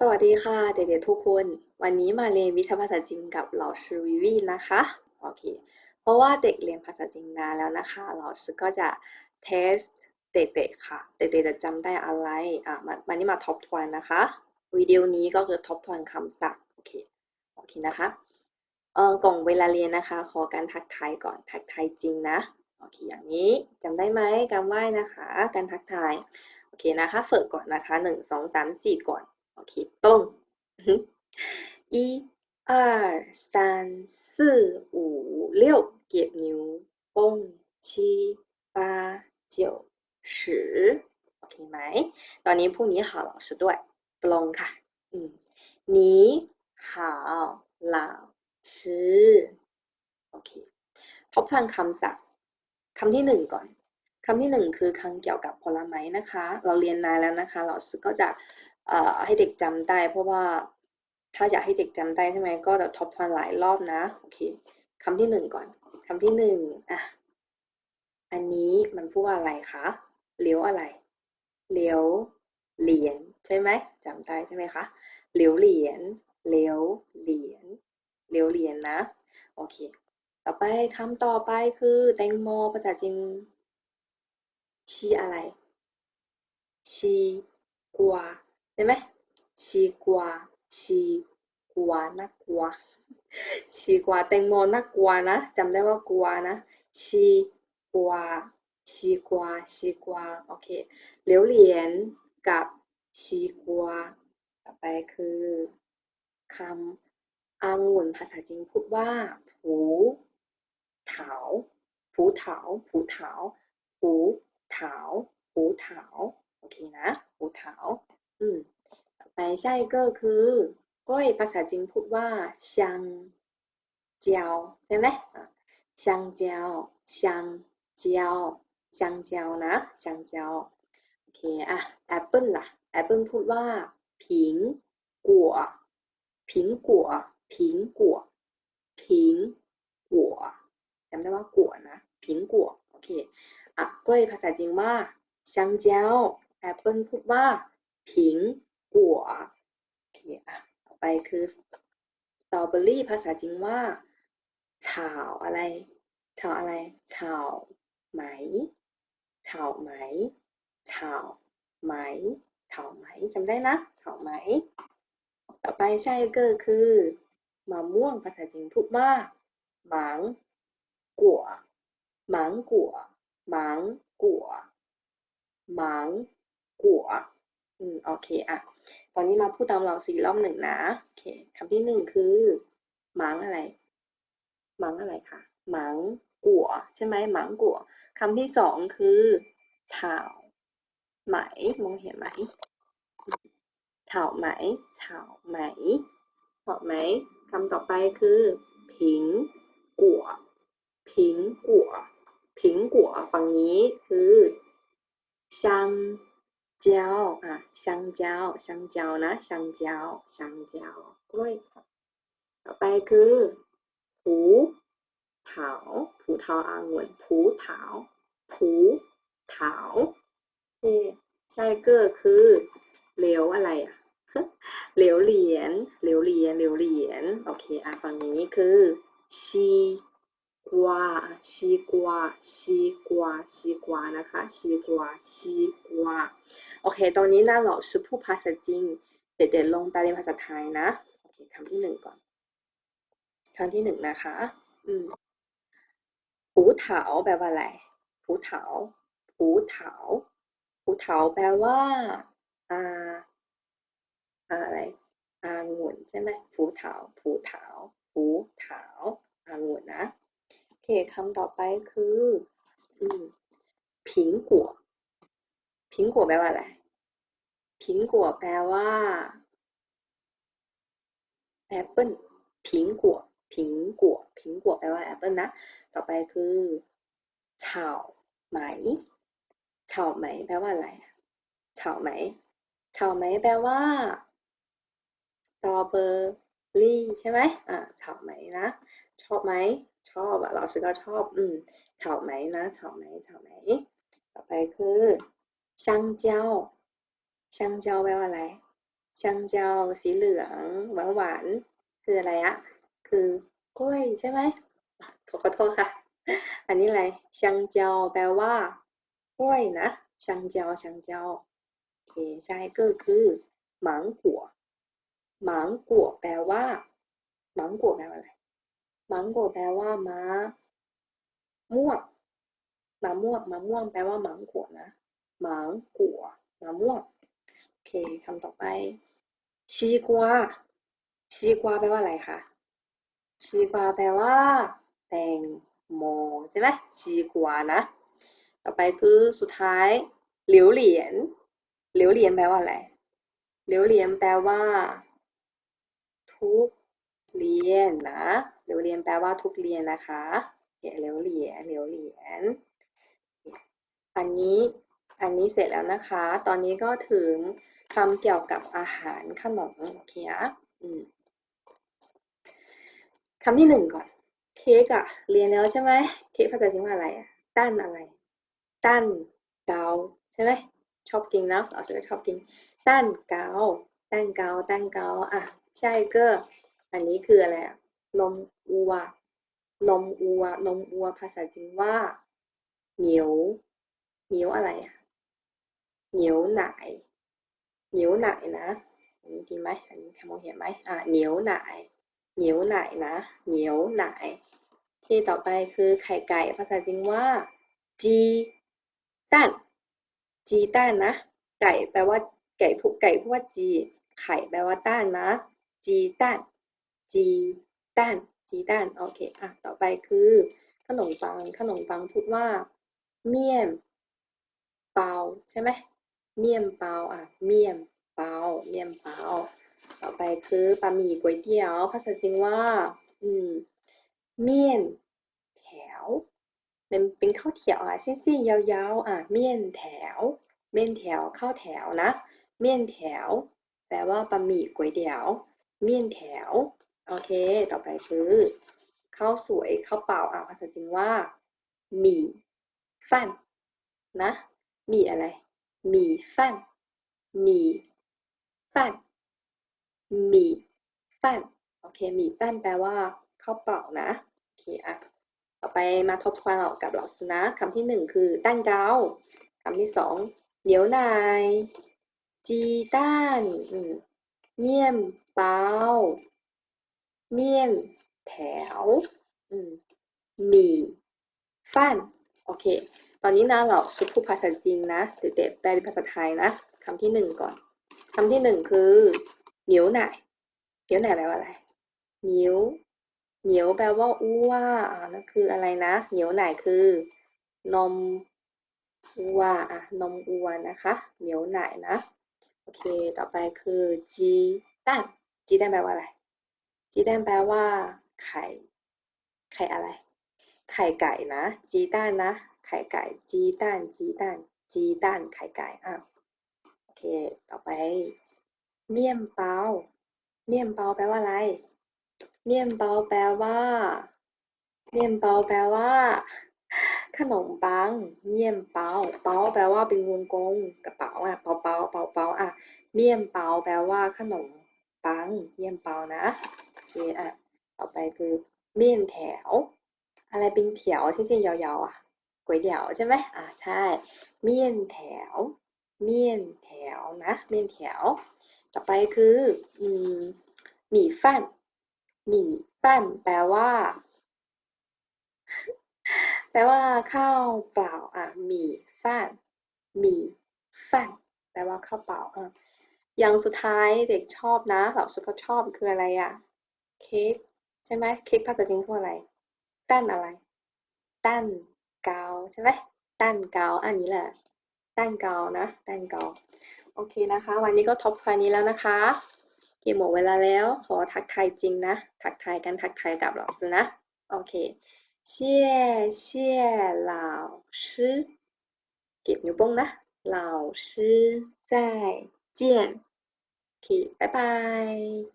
สวัสดีค่ะเด็กๆทุกคน วันนี้มาเรียนวิชาภาษาจีนกับเหล่าชือวิวีนะคะโอเคเพราะว่าเด็กเรียนภาษาจีนนานแล้วนะคะเหล่าชือก็จะเทสเด็กๆค่ะเด็กๆจะจำได้อะไรอะมาวันนี้มาทบทวนนะคะวิดีโอนี้ก็คือทบทวนคำศัพท์โอเคโอเคนะคะเออกล่องเวลาเรียนนะคะ ขอการทักทายก่อนทักทายจริงนะโอเคอย่างนี้จำได้ไหมการไหว้นะคะ การทักทายโอเคนะคะฝึกก่อนนะคะหนึ่งสองสามสี่ก่อน OK，动。一、二、三、四、五、六，เก็บนิ้วโป้ง七、八、九、十โอเคไหม ตอนนี้พรุ่งนี้หา老师ด้วยตรงค่ะ อืม你好老师โอเค ทบทวนคำศัพท์คำที่หนึ่งก่อน คำที่หนึ่งคือคำเกี่ยวกับผลไม้นะคะ เราเรียนนานแล้วนะคะเราก็จะ ให้เด็กจำได้เพราะว่าถ้าอยากให้เด็กจำได้ใช่ไหมก็จะทบทวนหลายรอบนะโอเคคำที่หนึ่งก่อนคำที่หนึ่งอะอันนี้มันพูดว่าอะไรคะเลี้ยวอะไรเลี้ยวเหรียญใช่ไหมจำได้ใช่ไหมคะเลี้ยวเหรียญเลี้ยวเหรียญเลี้ยวเหรียญนะโอเค ต่อไปคำต่อไปคือแตงโมภาษาจีนชีอะไรชีกว ใช่ไหมชีกวาชีกวาน่ากลัวชีกวาแตงโมน่ากลัวนะจำได้ว่ากลัวนะชีกวาชีกวาชีกวาโอเคเหลียวเหรียญกับชีกวาต่อไปคือคำองุ่นภาษาจีนพูดว่าผูเถาผูเถาผูเถาผูเถาผูเถาโอเคนะผูเถา ต่อไปใช่ก็คือกล้วยภาษาจีนพูดว่าชังเจียวใช่ไหมชังเจียวชังเจียวชังเจียวนะชังเจียวโอเคอะแอปเปิลล่ะแอปเปิลพูดว่าผิงกัวผิงกัวผิงกัวผิงกัวจำได้ว่ากัวนะผิงกัวโอเคอะกล้วยภาษาจีนว่าชังเจียวแอปเปิลพูดว่า ผิงกัวโอเคอะต่อไปคือสตรอเบอรี่ภาษาจีนว่าเฉาอะไรเฉาอะไรเฉาไหมเฉาไหมเฉาไหมเฉาไหมจำได้นะเฉาไหม ต่อไปใช่ก็คือมะม่วงภาษาจีนพูดว่าหมังกัวหมังกัวหมังกัวหมังกัว อืมโอเคอะตอนนี้มาพูดตามเราสี่รอบหนึ่งนะโอเคคำที่หนึ่งคือหมังอะไรหมังอะไรคะหมังกัวใช่ไหมหมังกัวคำที่สองคือเถาไหมมองเห็นไหมเถาไหมเถาไหมเถาไหมคำต่อไปคือผิงกัวผิงกัวผิงกัวฝั่งนี้คือ香蕉อ่ะ香蕉香蕉นะ香蕉香蕉กล้วยต่อไปคือผูเถาผูเถาอางวนผูเถาผูเถาเอใช่ก็คือเหลวอะไรอ่ะเหลวเหรียญเหลวเหรียญเหลวเหรียญโอเคอ่ะฝั่งนี้คือชี กวาชีกวาชีกวาชีกวานะคะชีกวาชีกวาโอเค ตอนนี้นะเราชื่อพูดภาษาจีนเด็ดๆลงไปเป็นภาษาไทยนะโอเคคำที่หนึ่งก่อนคำที่หนึ่งนะคะ อืมผูเถาแปลว่าอะไรผูเถาผูเถาผูเถาแปลว่าอ่าอะไรอางุ่นใช่ไหมผูเถาผูเถาผูเถาอางุ่นนะโอเคำต่อไปคืออืผิงกัวผิงกัวแปลว่าอะไรผิงกัวแปลว่าแอปเปิ้ลผิงกัวผิงกัวผิงกัวแปลว่าแอปเปิ้ลนะ ต่อไปคือเฉาไหมเฉาไหมแปลว่าอะไรเฉาไหมเฉาไหมแปลว่าสตรอเบอรี่ใช่ไหมอ่าเฉาไหมนะ ชอบไหม ชอบอะเราซื้ก็ชอบ อืมเฉาไหนนะเฉาไหนเาไหน ต่อไปคือช่างเจ้าช่างเจ้าแปลว่าอะไรช่างเจ้าสีเหลืองหวานหวานคืออะไรอะคือกล้วยใช่ไหมขอโทษค่ะ อันนี้อะไรช่างเจ้าแปลว่ากล้วยนะช่างเจ้าช่างเจ้าโอเคใช่ก็คือหมังกัวหมังกัวแปลว่าหมังกัวแปลว่าอะไร หมังกัวแปลว่าม้าม่วงมะม่วงมะม่วงแปลว่าหมังกัวนะหมังกัวมะม่วงโอเคคำต่อไปชีกวาชีกวาแปลว่าอะไรคะชีกวาแปลว่า แตงโมใช่ไหมชีกวานะ ต่อไปคือสุดท้ายเหลียวเหรียญเหลียวเหรียญแปลว่าอะไรเหลียวเหรียญแปลว่า ทุกเรียนนะ เหลียวเรียญแปลว่าทุกเรียนนะคะเหลียวเหรียญเหลียวเหรียญอันนี้อันนี้เสร็จแล้วนะคะ ตอนนี้ก็ถึงคำเกี่ยวกับอาหารขนมโอเคอะคำที่หนึ่งก่อน เค้กอะเรียนแล้วใช่ไหมเค้กภาษาจีนว่าอะไรอะตั้นอะไร ตั้นเกาใช่ไหมชอบกินนะเราก็ชอบกินตั้นเกาตั้นเกาตั้นเกาอะใช่ก็อันนี้คืออะไรอะ นมวัวนมวัวนมวัว ภาษาจีนว่าเหนียวเหนียวอะไรอะเหนียวไหนเหนียวไหนนะอันนี้ดีไหมอันนี้มองเห็นไหมอะเหนียวไหนเหนียวไหนนะเหนียวไหนที่ต่อไปคือไข่ไก่ภาษาจีนว่าจีตันจีตันนะ ไก่แปลว่าไก่พูไก่พูดว่าจี ไข่แปลว่าต้านนะจีตันจี ตันจีตันโอเคอะต่อไปคือขนมปังขนมปังพูดว่า เมี่ยนเปาใช่ไหมเมี่ยนเปาอะเมี่ยนเปาเมี่ยนเปาต่อไปคือบะหมี่ก๋วยเตี๋ยวภาษาจีนว่า อืม เมี่ยนแถวเป็นเป็นข้าวเถียวอะเส้นๆยาวๆ อะ เมี่ยนแถว เมี่ยนแถวข้าวแถวนะ เมี่ยนแถว แปลว่าบะหมี่ก๋วยเตี๋ยว เมี่ยนแถว โอเค ต่อไปคือข้าวสวยข้าวเปล่าอะภาษาจีนว่าหมี่ฟันนะหมี่อะไรหมี่ฟันหมี่ฟันหมี่ฟันโอเคหมี่ฟันแปลว่าข้าวเปล่านะโอเคอะต่อไปมาทบทวนกับเราสนะคำที่หนึ่งคือตั้นเกาคำที่สองเหนียวนายจีต้านเมี่ยนเปา เมี่ยนแถวหมี่ฟันโอเค ตอนนี้นะเราสุพูดภาษาจีนนะเด็กๆแปลเป็นภาษาไทยนะคำที่หนึ่งก่อนคำที่หนึ่งคือเหนียวหน่ายเหนียวหน่ายแปลว่าอะไรเหนียวเหนียวแปลว่าอ้วอ่านั่นคืออะไรนะ เหนียวหน่ายคือนมอัวอะนมอัวนะคะ เหนียวหน่ายนะ โอเค ต่อไปคือจีตันจีตันแปลว่าอะไร จีตันแปลว่า ไข่ ไข่อะไร ไข่ไก่นะจีต้านนะ ไข่ไก่ จีต้านจีต้านจีต้านไข่ไก่อะโอเค ต่อไป เมี่ยนเปาเมี่ยนเปาแปลว่าอะไร เมี่ยนเปาแปลว่า เมี่ยนเปาแปลว่า ขนมปัง เมี่ยนเปาเปาแปลว่าเป็นวงกลมกระเป๋าอะเปาเปาเปาเปาอะ เมี่ยนเปาแปลว่าขนมปัง เมี่ยนเปานะ อเคอะ ต่อไปคือเมี่ยนแถว อะไรเป็นแถวที่จริงยาวๆอะก๋วยเตี๋ยวใช่ไหมอ่าใช่ เมี่ยนแถว เมี่ยนแถวนะ เมี่ยนแถว ต่อไปคืออืมหมี่ฟั่นหมี่ฟั่นแปลว่า แปลว่าข้าวเปล่าอะหมี่ฟั่นหมี่ฟั่นแปลว่าข้าวเปล่าอะอย่างสุดท้ายเด็กชอบนะ เราสุดก็ชอบคืออะไรอะ เค้กใช่ไหมเค้กภาษาจีนคืออะไรตั้นอะไรตั้นเกาใช่ไหมตั้นเกาอันนี้แหละตั้นเกานะตั้นเกาโอเคนะคะ วันนี้ก็ท็อปไฟนี้แล้วนะคะเกมหมดเวลาแล้ว ขอทักทายจริงนะ ทักทายกันทักทายกับ老师นะ โอเค谢谢老师เก็บนิ้วโป้งนะ老师再见โอเคบ๊ายบาย